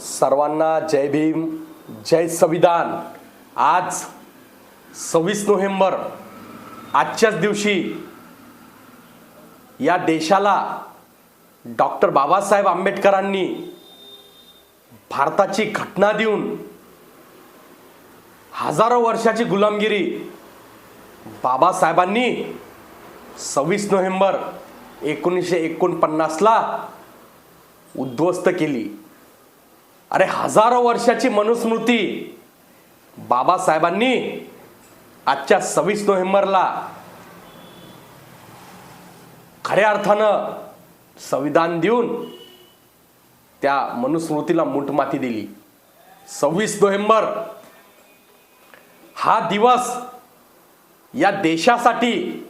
सर्वांना जय भीम जय संविधान. आज सव्वीस नोव्हेंबर आजच्याच दिवशी या देशाला डॉक्टर बाबासाहेब आंबेडकरांनी भारताची घटना देऊन हजारो वर्षाची गुलामगिरी बाबासाहेबांनी सव्वीस नोव्हेंबर एकोणीसशे एकोणपन्नासला उद्ध्वस्त केली. अरे हजारो वर्षाची मनुस्मृती बाबासाहेबांनी आजच्या सव्वीस नोव्हेंबरला खऱ्या अर्थानं संविधान देऊन त्या मनुस्मृतीला मुठमाती दिली. सव्वीस नोव्हेंबर हा दिवस या देशासाठी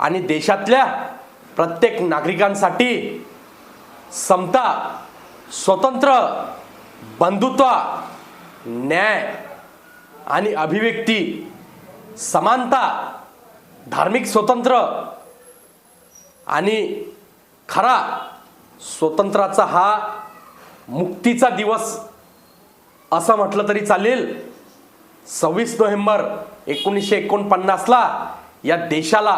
आणि देशातल्या प्रत्येक नागरिकांसाठी समता स्वतंत्र बंधुत्व न्याय आणि अभिव्यक्ती समानता धार्मिक स्वतंत्र आणि खरा स्वतंत्राचा हा मुक्तीचा दिवस असं म्हटलं तरी चालेल. सव्वीस नोव्हेंबर एकोणीसशे एकोणपन्नासला या देशाला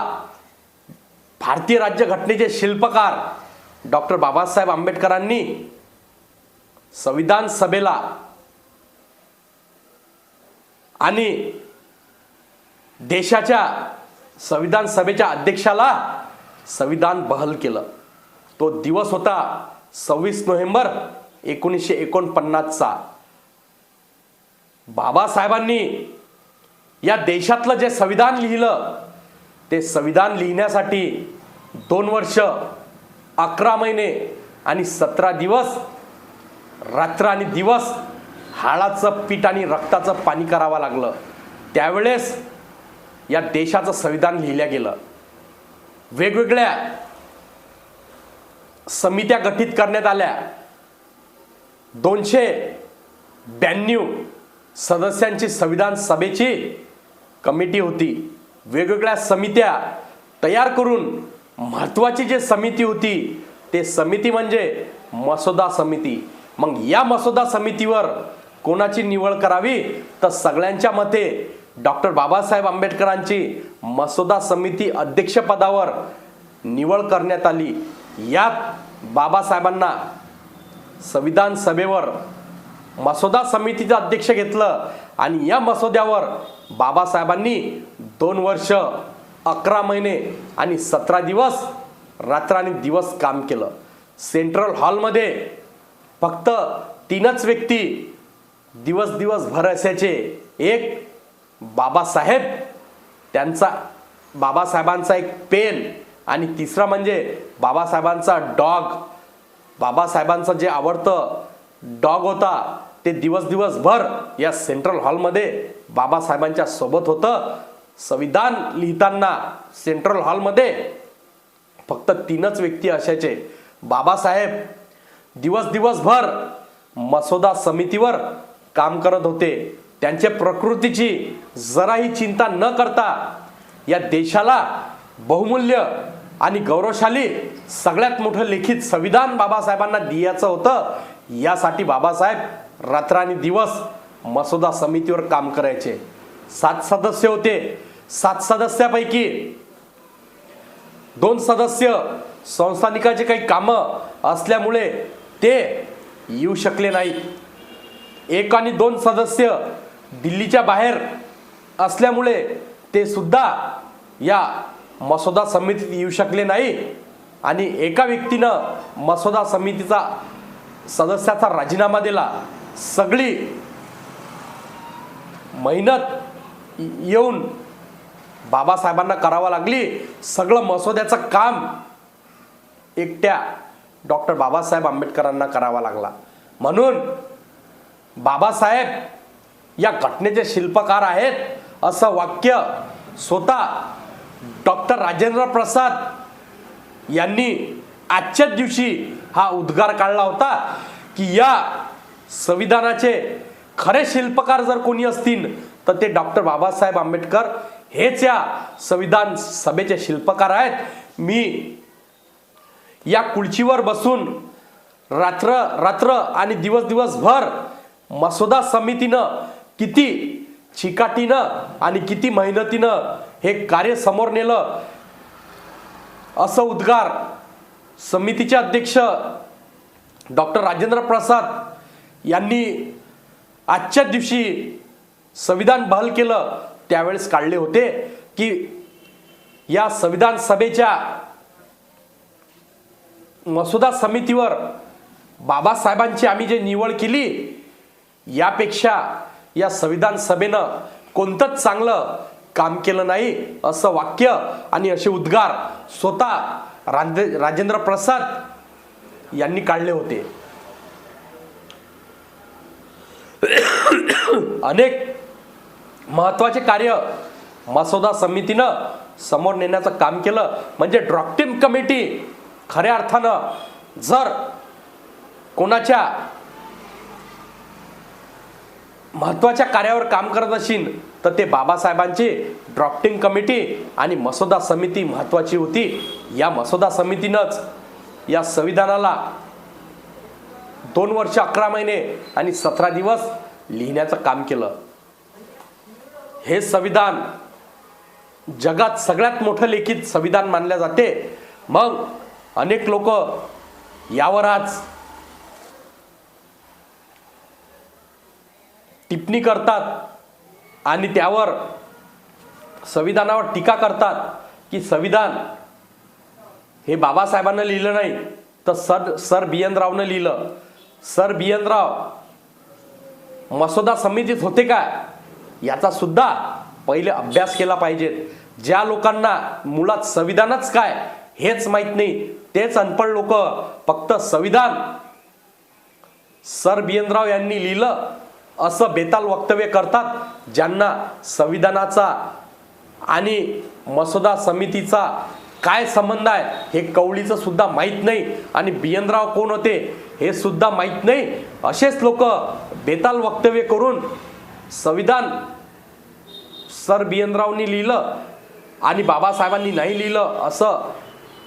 भारतीय राज्यघटनेचे शिल्पकार डॉक्टर बाबासाहेब आंबेडकरांनी संविधान सभेला आणि देशाच्या संविधान सभेच्या अध्यक्षाला संविधान बहल केलं. तो दिवस होता सव्वीस नोव्हेंबर एकोणीसशे एकोणपन्नासचा. बाबासाहेबांनी या देशातलं जे संविधान लिहिलं ते संविधान लिहिण्यासाठी दोन वर्ष अकरा महिने आणि सतरा दिवस रात्र आणि दिवस हाळाचं पीठ आणि रक्ताचं पाणी करावं लागलं. त्यावेळेस या देशाचं संविधान लिहिलं गेलं. वेगवेगळ्या समित्या गठीत करण्यात आल्या. दोनशे ब्याण्णव सदस्यांची संविधान सभेची कमिटी होती. वेगवेगळ्या समित्या तयार करून महत्त्वाची जी समिती होती ते समिती म्हणजे मसोदा समिती. मग या मसोदा समितीवर कोणाची निवड करावी? तर सगळ्यांच्या मते डॉक्टर बाबासाहेब आंबेडकरांची मसोदा समिती अध्यक्षपदावर निवड करण्यात आली. यात बाबासाहेबांना संविधान सभेवर मसोदा समितीचं अध्यक्ष घेतलं आणि या मसोद्यावर बाबासाहेबांनी दोन वर्ष अकरा महिने आणि सतरा दिवस रात्र आणि दिवस काम केलं. सेंट्रल हॉलमध्ये फक्त तीनच व्यक्ती दिवस दिवसभर असायचे. एक बाबासाहेब त्यांचा बाबासाहेबांचा एक पेन आणि तिसरा म्हणजे बाबासाहेबांचा डॉग. बाबासाहेबांचं जे आवडतं डॉग होता ते दिवस दिवसभर या सेंट्रल हॉलमध्ये बाबासाहेबांच्या सोबत होतं. संविधान लिहिताना सेंट्रल हॉलमध्ये फक्त तीनच व्यक्ती असायचे. बाबासाहेब दिवस दिवसभर मसोदा समितीवर काम करत होते. त्यांचे प्रकृतीची जराही चिंता न करता या देशाला बहुमूल्य आणि गौरवशाली सगळ्यात मोठं लिखित संविधान बाबासाहेबांना दियाचं होतं. यासाठी बाबासाहेब रात्र आणि दिवस मसोदा समितीवर काम करायचे. सात सदस्य होते. सात सदस्यापैकी दोन सदस्य संस्थानिकाचे काही कामं असल्यामुळे ते येऊ शकले नाहीत एक आणि दोन सदस्य दिल्लीच्या बाहेर असल्यामुळे ते सुद्धा या मसोदा समितीत येऊ शकले नाही आणि एका व्यक्तीनं मसोदा समितीचा सदस्याचा राजीनामा दिला. सगळी मेहनत येऊन बाबासाहेबांना करावं लागली. सगळं मसोद्याचं काम एकट्या डॉक्टर बाबासाहेब आंबेडकरांना करावा लागला. म्हणून बाबासाहेब या घटनेचे शिल्पकार आहेत असं वाक्य स्वतः डॉक्टर राजेंद्र प्रसाद यांनी आजच्याच दिवशी हा उद्गार काढला होता की या संविधानाचे खरे शिल्पकार जर कोणी असतील तर ते डॉक्टर बाबासाहेब आंबेडकर हेच या संविधान सभेचे शिल्पकार आहेत. मी या खुर्चीवर बसून रात्र रात्र आणि दिवस दिवसभर मसुदा समितीनं किती चिकाटीनं आणि किती मेहनतीनं हे कार्य समोर नेलं असं उद्गार समितीचे अध्यक्ष डॉक्टर राजेंद्र प्रसाद यांनी आजच्या दिवशी संविधान बहाल केलं त्यावेळेस काढले होते की या संविधान सभेच्या मसुदा समितीवर बाबासाहेबांची आम्ही जे निवड केली यापेक्षा या संविधान सभेनं कोणतंच चांगलं काम केलं नाही असं वाक्य आणि असे उद्गार स्वतः राजे राजेंद्र प्रसाद यांनी काढले होते. अनेक महत्त्वाचे कार्य मसुदा समितीनं समोर नेण्याचं काम केलं. म्हणजे ड्रॉक्टिम कमिटी खऱ्या अर्थानं जर कोणाच्या महत्त्वाच्या कार्यावर काम करत असेल तर ते बाबासाहेबांची ड्रॉफ्टिंग कमिटी आणि मसुदा समिती महत्वाची होती. या मसुदा समितीनंच या संविधानाला दोन वर्ष अकरा महिने आणि सतरा दिवस लिहिण्याचं काम केलं. हे संविधान जगात सगळ्यात मोठं लेखित संविधान मानले जाते. मग अनेक लोक यावर आज टिप्पणी करतात आणि त्यावर संविधानावर टीका करतात की संविधान हे बाबासाहेबांना लिहिलं नाही तर सर सर बियनरावनं लिहिलं. सर बियनराव मसोदा मसुदा समितीत होते का? याचा सुद्धा पहिले अभ्यास केला पाहिजेत ज्या लोकांना मुळात संविधानच काय हेच माहीत नाही. तेच अनपढ लोक फक्त संविधान. सर बियनराव यांनी लिहिलं असं बेताल वक्तव्य करतात ज्यांना संविधानाचा आणि मसुदा समितीचा काय संबंध आहे हे कवळीचं सुद्धा माहीत नाही आणि बियनराव कोण होते हे सुद्धा माहीत नाही. असेच लोक बेताल वक्तव्य करून संविधान सर बियनरावनी लिहिलं आणि बाबासाहेबांनी नाही लिहिलं असं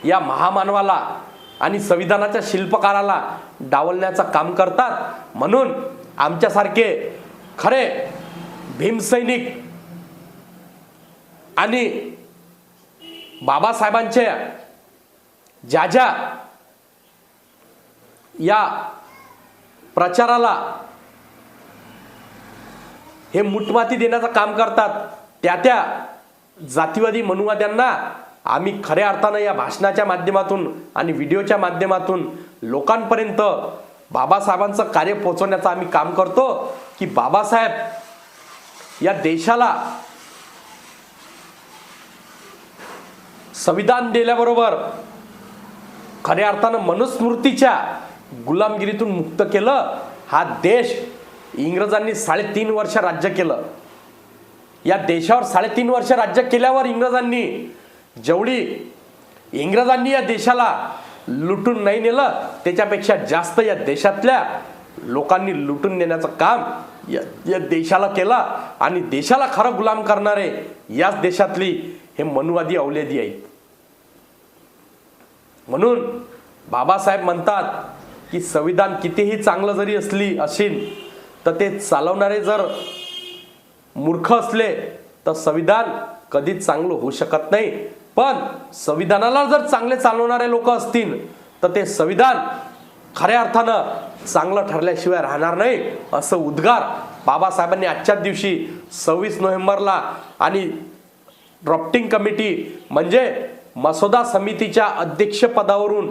या महामानवाला आणि संविधानाच्या शिल्पकाराला डावलण्याचं काम करतात. म्हणून आमच्यासारखे खरे भीमसैनिक आणि बाबासाहेबांच्या ज्या ज्या या प्रचाराला हे मुठमाती देण्याचं काम करतात त्या त्या जातीवादी मनुवाद्यांना आम्ही खऱ्या अर्थानं या भाषणाच्या माध्यमातून आणि व्हिडिओच्या माध्यमातून लोकांपर्यंत बाबासाहेबांचं कार्य पोहोचवण्याचं आम्ही काम करतो की बाबासाहेब या देशाला संविधान दिल्याबरोबर खऱ्या अर्थानं मनुस्मृतीच्या गुलामगिरीतून मुक्त केलं. हा देश इंग्रजांनी साडेतीन वर्ष राज्य केलं. या देशावर साडेतीन वर्ष राज्य केल्यावर इंग्रजांनी जेवढी इंग्रजांनी या देशाला लुटून नाही नेलं त्याच्यापेक्षा जास्त या देशातल्या लोकांनी लुटून नेण्याचं काम या या देशाला केलं आणि देशाला खरं गुलाम करणारे याच देशातली हे मनुवादी अवलेदी आहेत. म्हणून बाबासाहेब म्हणतात की संविधान कितीही चांगलं जरी असली असेल तर ते चालवणारे जर मूर्ख असले तर संविधान कधीच चांगलं होऊ शकत नाही. पण संविधानाला जर चांगले चालवणारे लोक असतील तर ते संविधान खऱ्या अर्थानं चांगलं ठरल्याशिवाय राहणार नाही असं उद्गार बाबासाहेबांनी आजच्याच दिवशी सव्वीस नोव्हेंबरला आणि ड्रॉफ्टिंग कमिटी म्हणजे मसुदा समितीच्या अध्यक्षपदावरून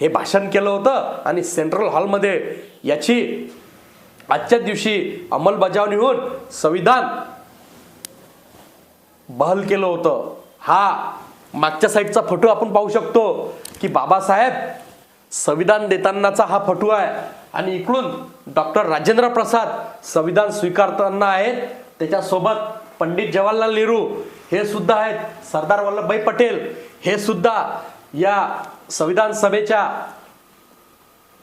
हे भाषण केलं होतं आणि सेंट्रल हॉलमध्ये याची आजच्या दिवशी अंमलबजावणी होऊन संविधान बहल केलं होतं. हा मागच्या साईडचा फोटो आपण पाहू शकतो की बाबासाहेब संविधान देतानाचा हा फोटो आहे. आणि इकडून डॉक्टर राजेंद्र प्रसाद संविधान स्वीकारताना आहेत. त्याच्यासोबत पंडित जवाहरलाल नेहरू हे सुद्धा आहेत. सरदार वल्लभभाई पटेल हे सुद्धा या संविधान सभेच्या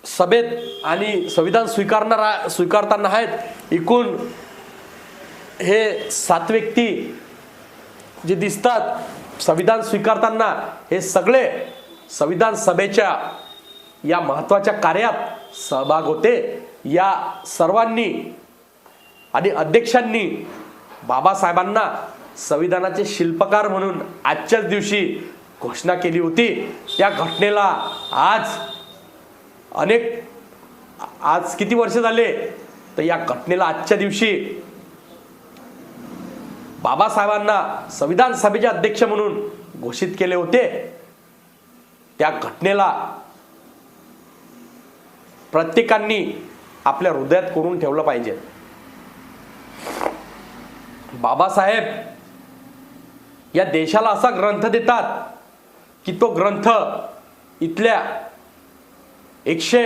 सभेत आणि संविधान स्वीकारणारा स्वीकारताना आहेत. एकूण हे सात व्यक्ती जे दिसतात संविधान स्वीकारताना हे सगळे संविधान सभेच्या या महत्त्वाच्या कार्यात सहभाग होते. या सर्वांनी आणि अध्यक्षांनी बाबासाहेबांना संविधानाचे शिल्पकार म्हणून आजच्याच दिवशी घोषणा केली होती. त्या घटनेला आज अनेक आज किती वर्ष झाले? तर या घटनेला आजच्या दिवशी बाबासाहेबांना संविधान सभेचे अध्यक्ष म्हणून घोषित केले होते. त्या घटनेला प्रत्येकांनी आपल्या हृदयात करून ठेवलं पाहिजे. बाबासाहेब या देशाला असा ग्रंथ देतात की तो ग्रंथ इथल्या एकशे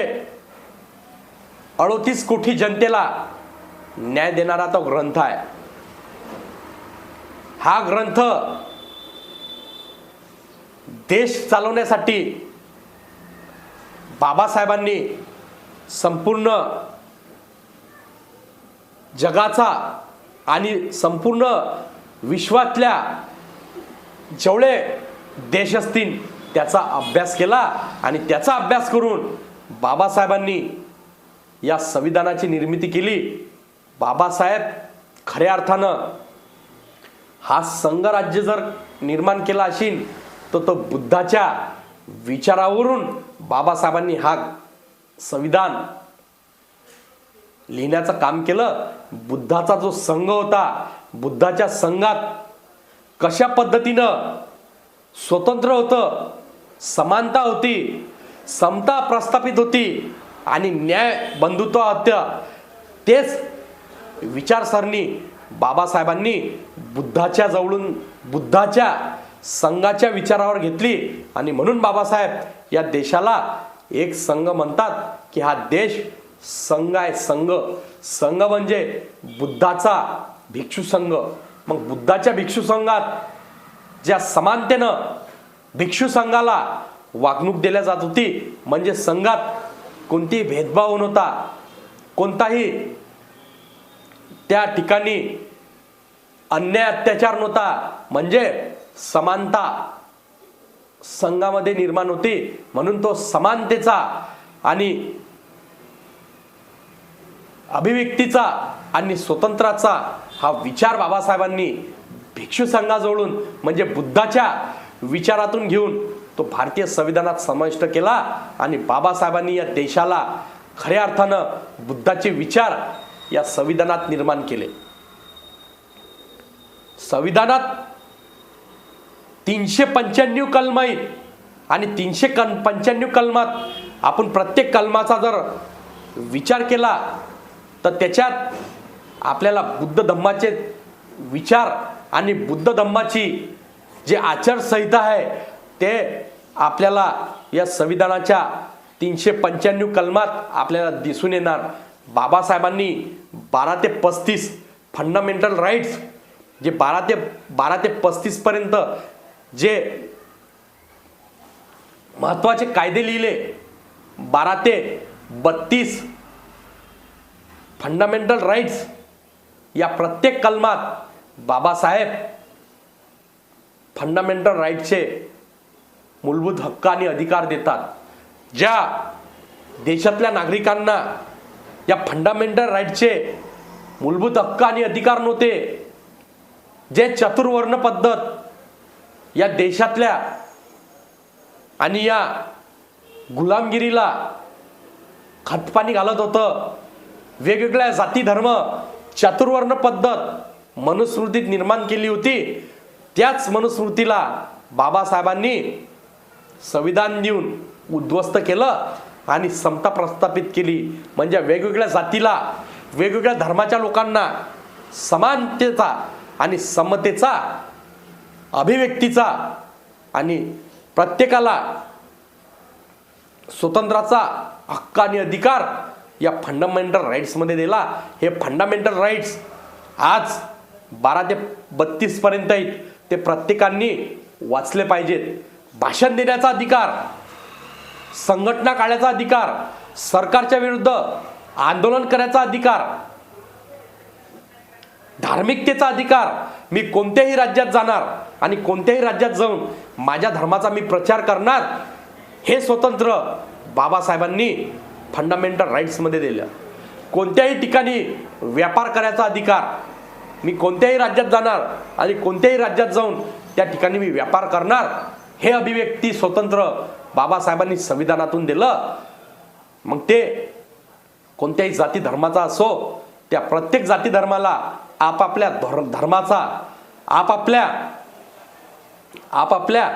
अडोतीस कोटी जनतेला न्याय देणारा तो ग्रंथ आहे. हा ग्रंथ देश चालवण्यासाठी बाबासाहेबांनी संपूर्ण जगाचा आणि संपूर्ण विश्वातल्या जेवढे देश असतील त्याचा अभ्यास केला आणि त्याचा अभ्यास करून बाबासाहेबांनी या संविधानाची निर्मिती केली. बाबासाहेब खऱ्या अर्थानं हा संघराज्य जर निर्माण केला असेल तर तो बुद्धाच्या विचारावरून बाबासाहेबांनी हा संविधान लिहिण्याचं काम केलं. बुद्धाचा जो संघ होता बुद्धाच्या संघात कशा पद्धतीनं स्वतंत्र होतं समानता होती समता प्रस्थापित होती आणि न्याय बंधुत्व होतं तेच विचारसरणी बाबासाहेबांनी बुद्धाच्या जवळून बुद्धाच्या संघाच्या विचारावर घेतली. आणि म्हणून बाबासाहेब या देशाला एक संघ म्हणतात की हा देश संघ आहे संघ. संघ म्हणजे बुद्धाचा भिक्षू संघ. मग बुद्धाच्या भिक्षू संघात ज्या समानतेनं भिक्षू संघाला वागणूक दिल्या जात होती म्हणजे संघात कोणतीही भेदभाव नव्हता. कोणताही त्या ठिकाणी अन्याय अत्याचार नव्हता म्हणजे समानता संघामध्ये निर्माण होती म्हणून तो समानतेचा आणि अभिव्यक्तीचा आणि स्वतंत्राचा हा विचार बाबासाहेबांनी भिक्षू संघाजवळून म्हणजे बुद्धाच्या विचारातून घेऊन तो भारतीय संविधानात समाविष्ट केला आणि बाबासाहेबांनी या देशाला खऱ्या अर्थानं बुद्धाचे विचार या संविधानात निर्माण केले. संविधानात तीनशे पंच्याण्णव कलम आहेत. आणि तीनशे कल पंच्याण्णव कलमात आपण प्रत्येक कलमाचा जर विचार केला तर त्याच्यात आपल्याला बुद्ध धम्माचे विचार आणि बुद्ध धम्माची जे आचारसंहिता आहे ते आपल्याला या संविधानाच्या तीनशे पंच्याण्णव कलमात आपल्याला दिसून येणार. बाबासाहेबांनी बारा ते पस्तीस फंडामेंटल राईट्स जे बारा ते बारा ते पस्तीसपर्यंत जे महत्त्वाचे कायदे लिहिले बारा ते बत्तीस फंडामेंटल राईट्स या प्रत्येक कलमात बाबासाहेब फंडामेंटल राईटचे मूलभूत हक्क आणि अधिकार देतात. ज्या देशातल्या नागरिकांना या फंडामेंटल राईटचे मूलभूत हक्क आणि अधिकार नव्हते. जे चतुर्वर्ण पद्धत या देशातल्या आणि या गुलामगिरीला खतपाणी घालत होतं. वेगवेगळ्या जाती धर्म चातुर्वर्ण पद्धत मनुस्मृतीत निर्माण केली होती. त्याच मनुस्मृतीला बाबासाहेबांनी संविधान देऊन उद्ध्वस्त केलं. आणि समता प्रस्थापित केली. म्हणजे वेगवेगळ्या जातीला वेगवेगळ्या धर्माच्या लोकांना समानतेचा आणि समतेचा अभिव्यक्तीचा आणि प्रत्येकाला स्वतंत्राचा हक्क आणि अधिकार या फंडामेंटल राईट्समध्ये दिला. हे फंडामेंटल राईट्स आज बारा ते बत्तीसपर्यंत आहेत. ते प्रत्येकांनी वाचले पाहिजेत. भाषण देण्याचा अधिकार संघटना काढण्याचा अधिकार सरकारच्या विरुद्ध आंदोलन करायचा अधिकार धार्मिकतेचा अधिकार मी कोणत्याही राज्यात जाणार आणि कोणत्याही राज्यात जाऊन माझ्या धर्माचा मी प्रचार करणार हे स्वतंत्र बाबासाहेबांनी फंडामेंटल राईट्समध्ये दिलं. कोणत्याही ठिकाणी व्यापार करायचा अधिकार मी कोणत्याही राज्यात जाणार आणि कोणत्याही राज्यात जाऊन त्या ठिकाणी मी व्यापार करणार हे अभिव्यक्ती स्वतंत्र बाबासाहेबांनी संविधानातून दिलं मग ते कोणत्याही जाती धर्माचा असो त्या प्रत्येक जाती धर्माला आपापल्या धर धर्माचा आपापल्या आपापल्या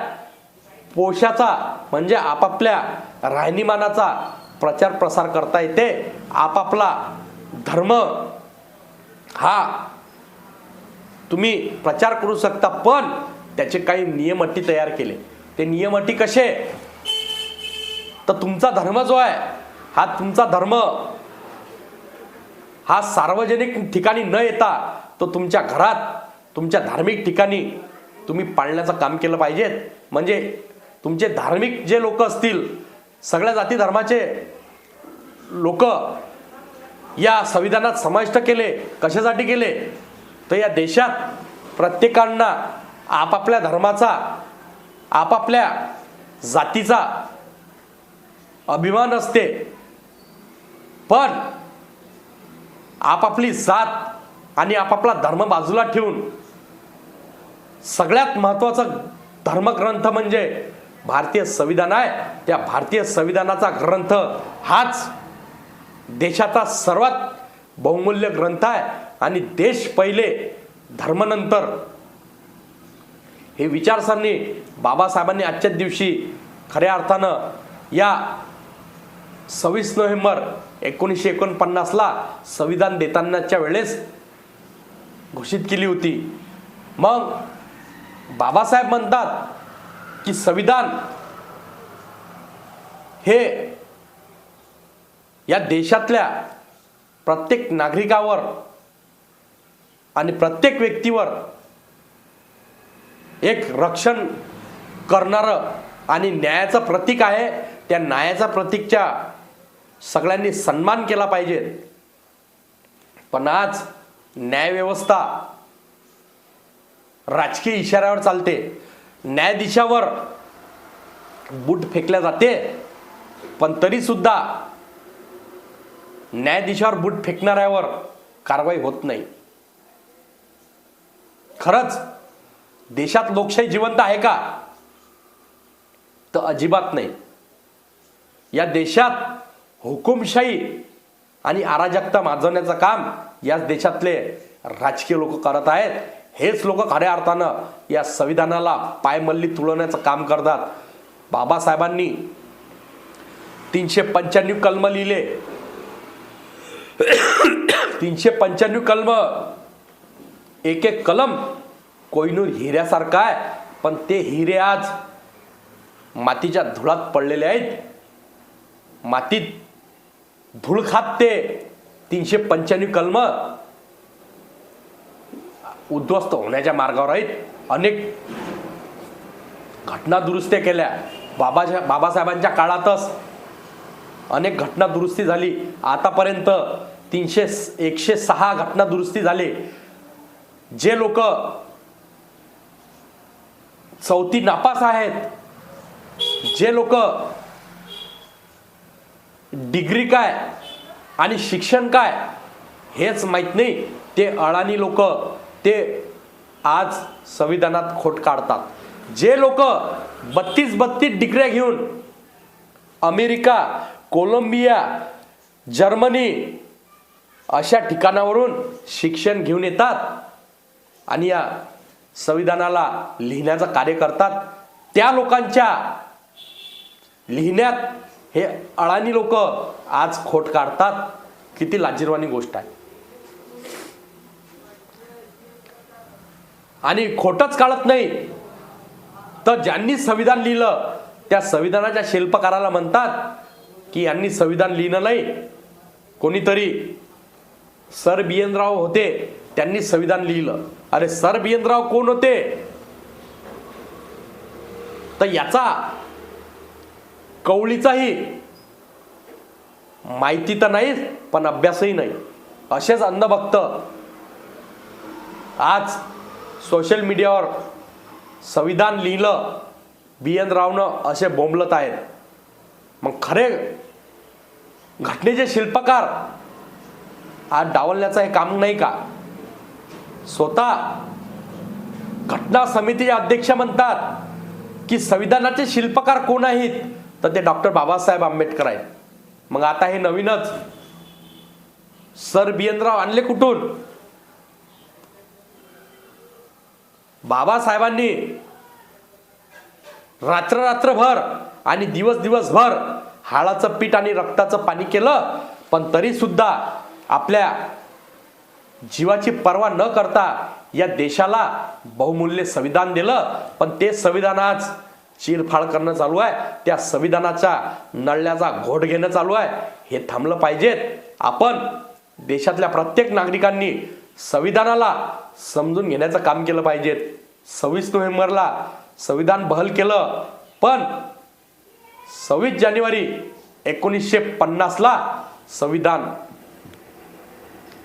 पोशाचा म्हणजे आपापल्या राहणीमानाचा प्रचार प्रसार करता येते. आपापला धर्म हा तुम्ही प्रचार करू शकता पण त्याचे काही नियम अटी तयार केले. ते नियम अटी कसे? तर तुमचा धर्म जो आहे हा तुमचा धर्म हा सार्वजनिक ठिकाणी न येता तो तुमच्या घरात तुमच्या धार्मिक ठिकाणी तुम्ही पाळण्याचं काम केलं पाहिजेत म्हणजे तुमचे धार्मिक जे लोक असतील सगळ्या जाती धर्माचे लोक या संविधानात समाविष्ट केले कशासाठी केले? तर या देशात प्रत्येकांना आपापल्या धर्माचा आपापल्या जातीचा अभिमान असते. पण आपापली जात आणि आपापला धर्म बाजूला ठेवून सगळ्यात महत्त्वाचा धर्मग्रंथ म्हणजे भारतीय संविधान आहे. त्या भारतीय संविधानाचा ग्रंथ हाच देशाचा सर्वात बहुमूल्य ग्रंथ आहे. आणि देश पहिले धर्मनंतर. हे विचारसरणी बाबासाहेबांनी आजच्याच दिवशी खऱ्या अर्थानं या सव्वीस नोव्हेंबर एकोणीसशे एकोणपन्नासला संविधान देतानाच्या वेळेस घोषित केली होती. मग बाबासाहेब म्हणतात की संविधान हे या देशातल्या प्रत्येक नागरिकावर आणि प्रत्येक व्यक्तीवर एक रक्षण करणारं आणि न्यायाचं प्रतीक आहे. त्या न्यायाचा प्रतीकच्या सगळ्यांनी सन्मान केला पाहिजे. पण आज न्यायव्यवस्था राजकीय इशाऱ्यावर चालते. न्यायाधीशावर बूट फेकल्या जाते. पण तरी सुद्धा न्यायाधीशावर बूट फेकणाऱ्यावर कारवाई होत नाही. खरंच देशात लोकशाही जिवंत आहे का? तर अजिबात नाही. या देशात हुकुमशाही आणि अराजकता माजवण्याचं काम याच देशातले राजकीय लोक करत आहेत. हेच लोक खऱ्या अर्थानं या संविधानाला पायमल्ली तुळवण्याचं काम करतात. बाबासाहेबांनी तीनशे पंच्याण्णव कलम लिहिले. तीनशे पंच्याण्णव कलम एक एक कलम कोहिनूर हिऱ्यासारखा आहे. पण ते हिरे आज मातीच्या धुळात पडलेले आहेत. मातीत धूळ ते तीनशे पंच्याण्णव कलम उद्ध्वस्त होण्याच्या मार्गावर आहेत. अनेक घटना दुरुस्त्या केल्या. बाबाच्या बाबासाहेबांच्या काळातच अनेक घटना दुरुस्ती झाली. आतापर्यंत तीनशे एकशे सहा घटना दुरुस्ती झाली. जे लोक चौथी नापास आहेत जे लोक डिग्री काय आणि शिक्षण काय हेच माहीत नाही. ते अळानी लोक ते आज संविधानात खोट काढतात. जे लोक बत्तीस बत्तीस डिग्र्या घेऊन अमेरिका कोलंबिया जर्मनी अशा ठिकाणावरून शिक्षण घेऊन येतात आणि या संविधानाला लिहिण्याचं कार्य करतात त्या लोकांच्या लिहिण्यात हे अळानी लोक आज खोट काढतात किती लाजीरवाणी गोष्ट आहे. आणि खोटच काढत नाही. तर ज्यांनी संविधान लिहिलं त्या संविधानाच्या शिल्पकाराला म्हणतात की यांनी संविधान लिहिलं नाही. कोणीतरी सर बियनराव होते त्यांनी संविधान लिहिलं. अरे सर बियनराव कोण होते? तर याचा कवळीचाही. माहिती तर नाही पण अभ्यासही नाही. असेच अंधभक्त आज सोशल मीडियावर संविधान लिहिलं बी एन रावनं असे बोंबलत आहेत. मग खरे घटनेचे शिल्पकार आज डावलण्याचं हे काम नाही का? स्वतः घटना समितीचे अध्यक्ष म्हणतात की संविधानाचे शिल्पकार कोण आहेत? तर ते डॉक्टर बाबासाहेब आंबेडकर आहेत. मग आता हे नवीनच सर बियनराव आणले कुठून? बाबासाहेबांनी रात्र रात्रभर आणि दिवस दिवसभर हाळाचं पीठ आणि रक्ताचं पाणी केलं पण तरी सुद्धा आपल्या जीवाची पर्वा न करता या देशाला बहुमूल्य संविधान दिलं. पण ते संविधान आज चिरफाड करणं चालू आहे. त्या संविधानाच्या नळल्याचा घोट घेणं चालू आहे. हे थांबलं पाहिजेत. आपण देशातल्या प्रत्येक नागरिकांनी संविधानाला समजून घेण्याचं काम केलं पाहिजेत. सव्वीस नोव्हेंबरला संविधान बहल केलं. पण सव्वीस जानेवारी एकोणीसशे पन्नासला संविधान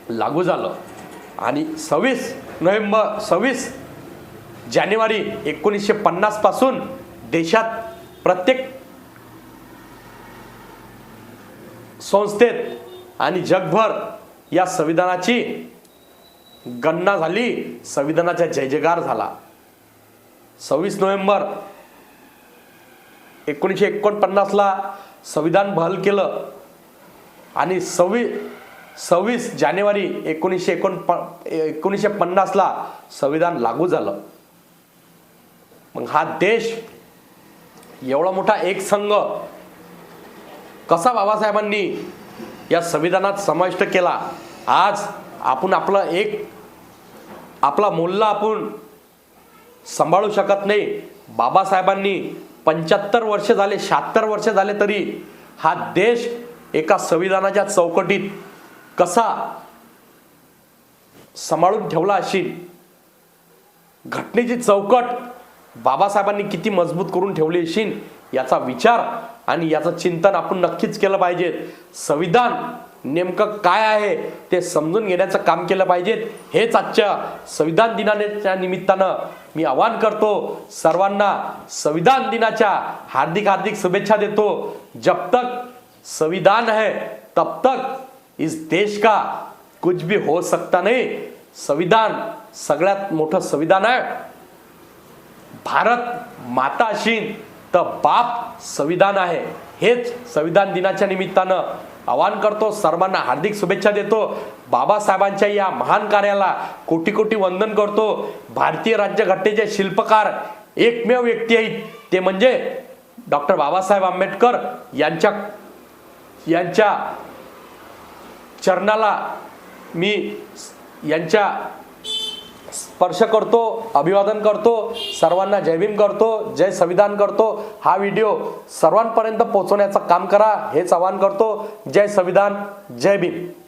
लागू झालं. आणि सव्वीस नोव्हेंबर सव्वीस जानेवारी एकोणीसशे पन्नासपासून देशात प्रत्येक संस्थेत आणि जगभर या संविधानाची गणना झाली. संविधानाचा जय जयकार झाला. सव्वीस नोव्हेंबर एकोणीसशे एकोणपन्नासला संविधान बहल केलं. आणि सव्वीस सव्वीस जानेवारी एकोणीसशे एकोणप एकोणीसशे पन्नासला संविधान लागू झालं. मग हा देश एवढा मोठा एक संघ कसा बाबासाहेबांनी या संविधानात समाविष्ट केला? आज आपण आपलं एक आपला मोल्ला आपण सांभाळू शकत नाही. बाबासाहेबांनी पंच्याहत्तर वर्ष झाले शहात्तर वर्ष झाले तरी हा देश एका संविधानाच्या चौकटीत कसा सांभाळून ठेवला असेल घटनेची चौकट बाबासाहेबांनी किती मजबूत करून ठेवली असेल याचा विचार आणि याचं चिंतन आपण नक्कीच केलं पाहिजे. संविधान नेमकं काय आहे ते समजून घेण्याचं काम केलं पाहिजे. हेच आजच्या संविधान दिनाच्या निमित्तानं मी आवाहन करतो. सर्वांना संविधान दिनाच्या हार्दिक हार्दिक शुभेच्छा देतो. जब तक संविधान है तब तक इस देश का कुछ भी हो सकता नाही. संविधान सगळ्यात मोठं संविधान आहे. भारत माता अशीन तर बाप संविधान आहे. हेच संविधान दिनाच्या निमित्तानं आवाहन करतो सर्वांना हार्दिक शुभेच्छा देतो. बाबासाहेबांच्या या महान कार्याला कोटी कोटी वंदन करतो. भारतीय राज्यघटनेचे शिल्पकार एकमेव व्यक्ती आहेत. ते म्हणजे डॉक्टर बाबासाहेब आंबेडकर यांच्या यांच्या चरणाला मी यांच्या स्पर्श करतो अभिवादन करतो सर्वांना जयभीम करतो जय संविधान करतो. हा व्हिडिओ सर्वांपर्यंत पोहोचवण्याचं काम करा हेच आवाहन करतो. जय संविधान जय भीम.